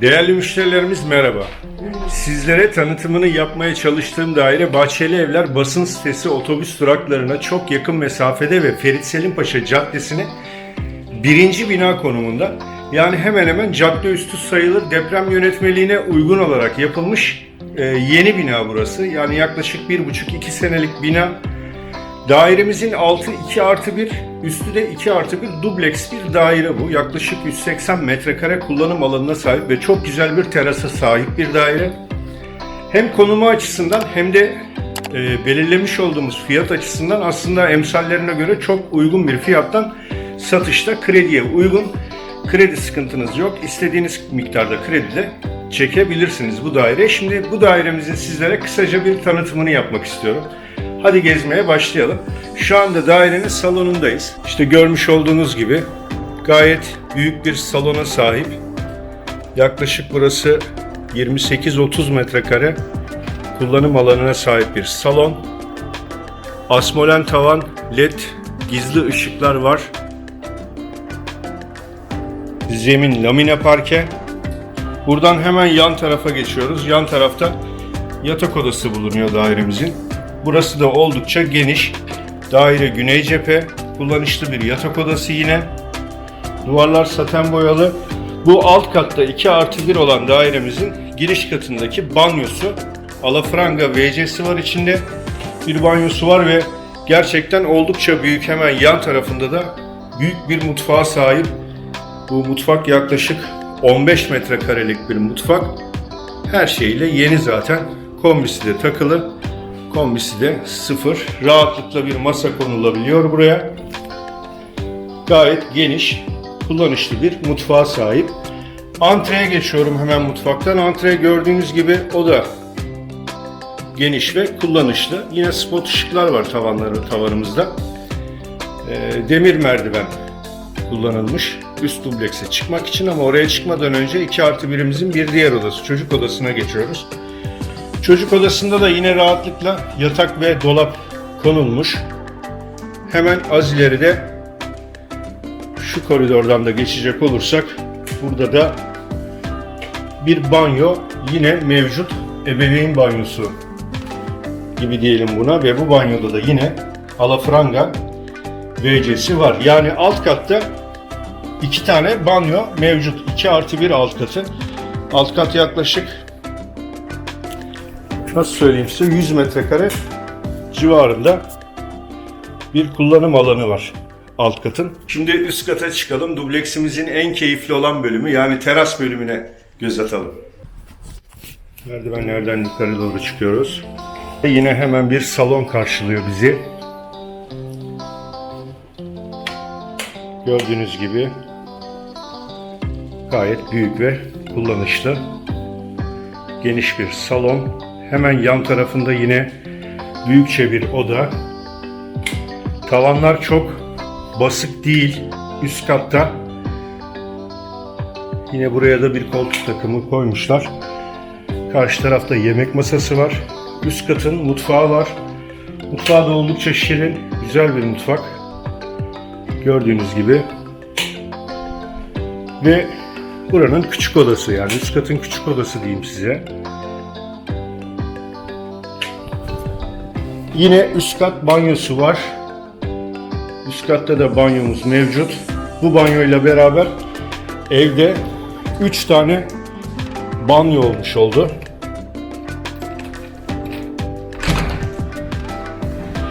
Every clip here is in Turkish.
Değerli müşterilerimiz merhaba. Sizlere tanıtımını yapmaya çalıştığım daire Bahçeli Evler basın sitesi otobüs duraklarına çok yakın mesafede ve Ferit Selim Paşa Caddesi'ne birinci bina konumunda. Yani hemen hemen cadde üstü sayılır deprem yönetmeliğine uygun olarak yapılmış e, yeni bina burası. Yani yaklaşık bir buçuk iki senelik bina. Dairemizin altı 2 artı 1, üstü de 2 artı 1 dubleks bir daire bu. Yaklaşık 180 metrekare kullanım alanına sahip ve çok güzel bir terasa sahip bir daire. Hem konumu açısından hem de e, belirlemiş olduğumuz fiyat açısından aslında emsallerine göre çok uygun bir fiyattan satışta krediye uygun. Kredi sıkıntınız yok. İstediğiniz miktarda kredi de çekebilirsiniz bu daire. Şimdi bu dairemizin sizlere kısaca bir tanıtımını yapmak istiyorum. Hadi gezmeye başlayalım. Şu anda dairenin salonundayız. İşte görmüş olduğunuz gibi gayet büyük bir salona sahip. Yaklaşık burası 28-30 metrekare kullanım alanına sahip bir salon. Asmolen tavan, led gizli ışıklar var. Zemin lamine parke. Buradan hemen yan tarafa geçiyoruz. Yan tarafta yatak odası bulunuyor dairemizin. Burası da oldukça geniş. Daire güney cephe. Kullanışlı bir yatak odası yine. Duvarlar saten boyalı. Bu alt katta 2 artı 1 olan dairemizin giriş katındaki banyosu. Alafranga WC'si var içinde. Bir banyosu var ve gerçekten oldukça büyük. Hemen yan tarafında da büyük bir mutfağa sahip. Bu mutfak yaklaşık 15 metrekarelik bir mutfak. Her şeyle yeni zaten. Kombisi de takılı. Kombisi de sıfır. Rahatlıkla bir masa konulabiliyor buraya. Gayet geniş, kullanışlı bir mutfağa sahip. Antreye geçiyorum hemen mutfaktan. Antre gördüğünüz gibi o da geniş ve kullanışlı. Yine spot ışıklar var tavanları tavanımızda. Ee, demir merdiven kullanılmış üst dublekse çıkmak için ama oraya çıkmadan önce 2 artı birimizin bir diğer odası çocuk odasına geçiyoruz. Çocuk odasında da yine rahatlıkla yatak ve dolap konulmuş. Hemen az ileride şu koridordan da geçecek olursak burada da bir banyo yine mevcut ebeveyn banyosu gibi diyelim buna ve bu banyoda da yine alafranga WC'si var. Yani alt katta iki tane banyo mevcut. 2 artı 1 alt katı. Alt kat yaklaşık nasıl söyleyeyim size 100 metrekare civarında bir kullanım alanı var alt katın. Şimdi üst kata çıkalım. Dubleksimizin en keyifli olan bölümü yani teras bölümüne göz atalım. Merdivenlerden yukarı doğru çıkıyoruz. Yine hemen bir salon karşılıyor bizi. Gördüğünüz gibi gayet büyük ve kullanışlı. Geniş bir salon. Hemen yan tarafında yine büyükçe bir oda. Tavanlar çok basık değil. Üst katta yine buraya da bir koltuk takımı koymuşlar. Karşı tarafta yemek masası var. Üst katın mutfağı var. Mutfağı da oldukça şirin, güzel bir mutfak. Gördüğünüz gibi. Ve buranın küçük odası yani üst katın küçük odası diyeyim size. Yine üst kat banyosu var. Üst katta da banyomuz mevcut. Bu banyoyla beraber evde 3 tane banyo olmuş oldu.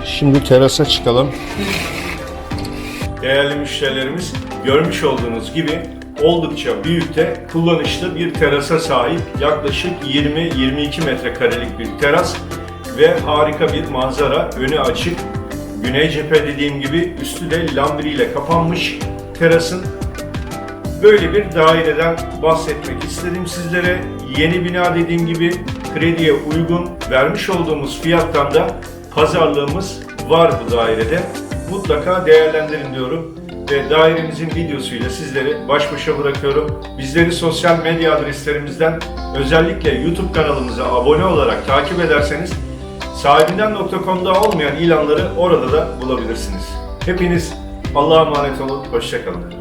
Şimdi terasa çıkalım. Değerli müşterilerimiz görmüş olduğunuz gibi oldukça büyük de kullanışlı bir terasa sahip yaklaşık 20-22 metrekarelik bir teras ve harika bir manzara önü açık. Güney cephe dediğim gibi üstü de lambri ile kapanmış terasın böyle bir daireden bahsetmek istedim sizlere. Yeni bina dediğim gibi krediye uygun vermiş olduğumuz fiyattan da pazarlığımız var bu dairede. Mutlaka değerlendirin diyorum ve dairemizin videosuyla sizleri baş başa bırakıyorum. Bizleri sosyal medya adreslerimizden özellikle YouTube kanalımıza abone olarak takip ederseniz Sahibinden.com'da olmayan ilanları orada da bulabilirsiniz. Hepiniz Allah'a emanet olun, hoşçakalın.